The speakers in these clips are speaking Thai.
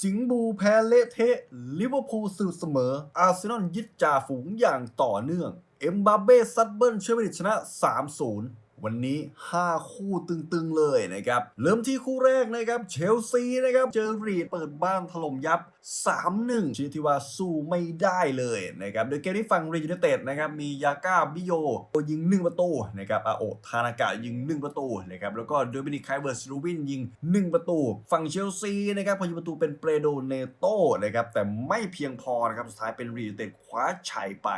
สิงบูแพ้เละเทะ ลิเวอร์พูลสรุปเสมอ อาร์เซนอลยึดจ่าฝูงอย่างต่อเนื่อง เอ็มบาเบ้ซัดเบิลช่วยบริชนะ 3-0 วันนี้ 5 คู่ตึงๆเลยนะครับ เริ่มที่คู่แรกนะครับเชลซีนะครับเจอรีดเปิดบ้านถล่มยับ 3-1ชนิดที่ว่าสู้ไม่ได้เลยนะครับโดยเกมที่ฝั่งเรยูเนเต็ดนะครับมียาก้าบิโยยิง 1 ประตูนะครับอาโอทานากะยิง 1 ประตูนะครับแล้วก็โดมินิกไคเวอร์สลูวินยิง 1 ประตู ฝั่งเชลซีนะครับพอยิงประตูเป็นเปรโดเนโตนะครับแต่ไม่เพียงพอนะครับสุดท้ายเป็นเรยูเนเต็ดคว้าชัยไป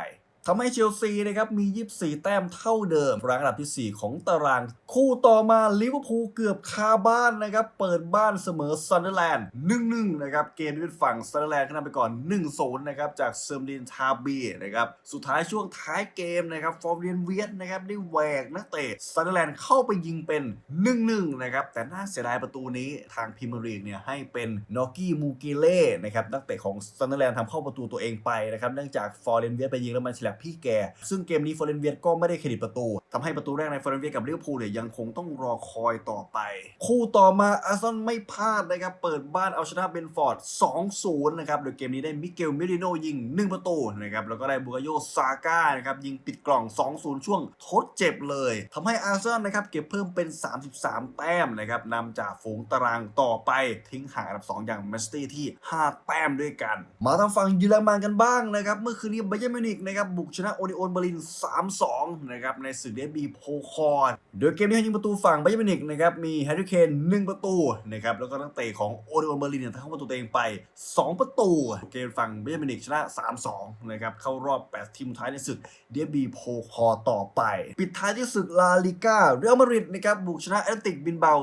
ทำให้เชลซีนะครับมี 24 แต้มเท่าเดิมรั้งอันดับทีสี่ 4 ของตาราง คู่ต่อมาลิเวอร์พูลเกือบคาบ้านนะครับ เปิดบ้านเสมอซันเดอร์แลนด์1-1 นะครับ เกมที่เป็นฝั่งซันเดอร์แลนด์ขึ้นนำไปก่อน 1-0 นะครับ จากเซอร์มดินทาบีนะครับ สุดท้ายช่วงท้ายเกมนะครับ ฟอร์เรียนเวียดนะครับได้แหวกนักเตะซันเดอร์แลนด์เข้าไปยิงเป็น 1-1 นะครับ แต่น่าเสียดายประตูนี้ทางพรีเมียร์ลีกเนี่ยให้เป็นนอกี้มูกิเล่นะครับนักเตะของซันเดอร์แลนด์ทำเข้าประตูตัวเองไปนะครับเนื่องจากฟอร์เรนเวียดไปยิงแล้วมันฉลบพี่แก ซึ่งเกมนี้ฟอร์เรนเวียดก็ไม่ได้เครดิตประตูทำให้ประตูแรกในฟอร์เรนเวียดกับลิเวอร์พูลเนี่ยยังคงต้องรอคอยต่อไป คู่ต่อมาอาร์เซนอลไม่พลาดนะครับ เปิดบ้านเอาชนะเบนฟอร์ด 2-0 นะครับ โดยเกมนี้ได้มิเกลเมริโนยิง 1 ประตูนะครับ แล้วก็ได้บูกาโยซาก้านะครับยิงปิดกล่อง 2-0 ช่วงทดเจ็บเลยทำให้อาร์เซนอลนะครับเก็บเพิ่มเป็น 33 แต้มนะครับนำจากฝูงตารางต่อไปทิ้งห่างอันดับ 2 อย่างแมนซิตี้ที่ 5 แต้มด้วยกัน มาทางฝั่งเยอรมันกันบ้างนะครับเมื่อคืนนี้ไบเยอร์มิวนิกนะครับบบุกชนะโอนิโอนเบอร์ลิน 3-2 นะครับ ในศึกเดบีโพคอร์โดยเกมที่ให้ยิงประตูฝั่งไบเยร์มินิกนะครับมีแฮร์รี่เคน1ประตูนะครับแล้วก็นักเตะของโอนิโอนเบอร์ลินเนี่ยทั้งประตูเองไป 2 ประตู เกมฝั่งไบเยร์มินิกชนะ 3-2 นะครับเข้ารอบ 8 ทีมท้ายในศึกเดบีโพคอต่อไป ปิดท้ายที่ศึกลาลิก้าเรอัลมาดริดนะครับบุกชนะแอตเลติกบินเบา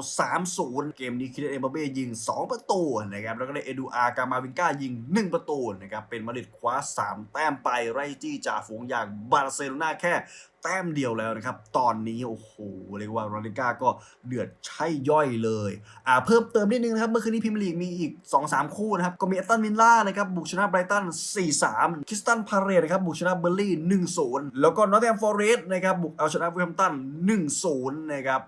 3-0 เกมนี้คิดเอ็มบาเบ้ยิง 2 ประตูนะครับแล้วก็ได้เอดูอาร์กามาวินก้ายิง 1 ประตูนะครับเป็นมาดริดคว้า 3 แต้มไปไล่จี้จ่าฝูงอย่างบาร์เซโลนาแค่แต้มเดียวแล้วนะครับ ตอนนี้โอ้โหเรียกว่าโรนิก้าก็เดือดใช่ย่อยเลย อ่าเพิ่มเติมนิดนึงนะครับ เมื่อคืนนี้พรีมียร์ลีกมีอีก 2-3 คู่นะครับ ก็มีแอตตันวินล่านะครับ บุกชนะไบรตัน 4-3คริสตันพาเรตนะครับ บุกชนะเบอร์ลี่ 1-0 แล้วก็นอตแทมฟอร์เรสต์นะครับ บุกเอาชนะเวมตัน 1-0 นะครับ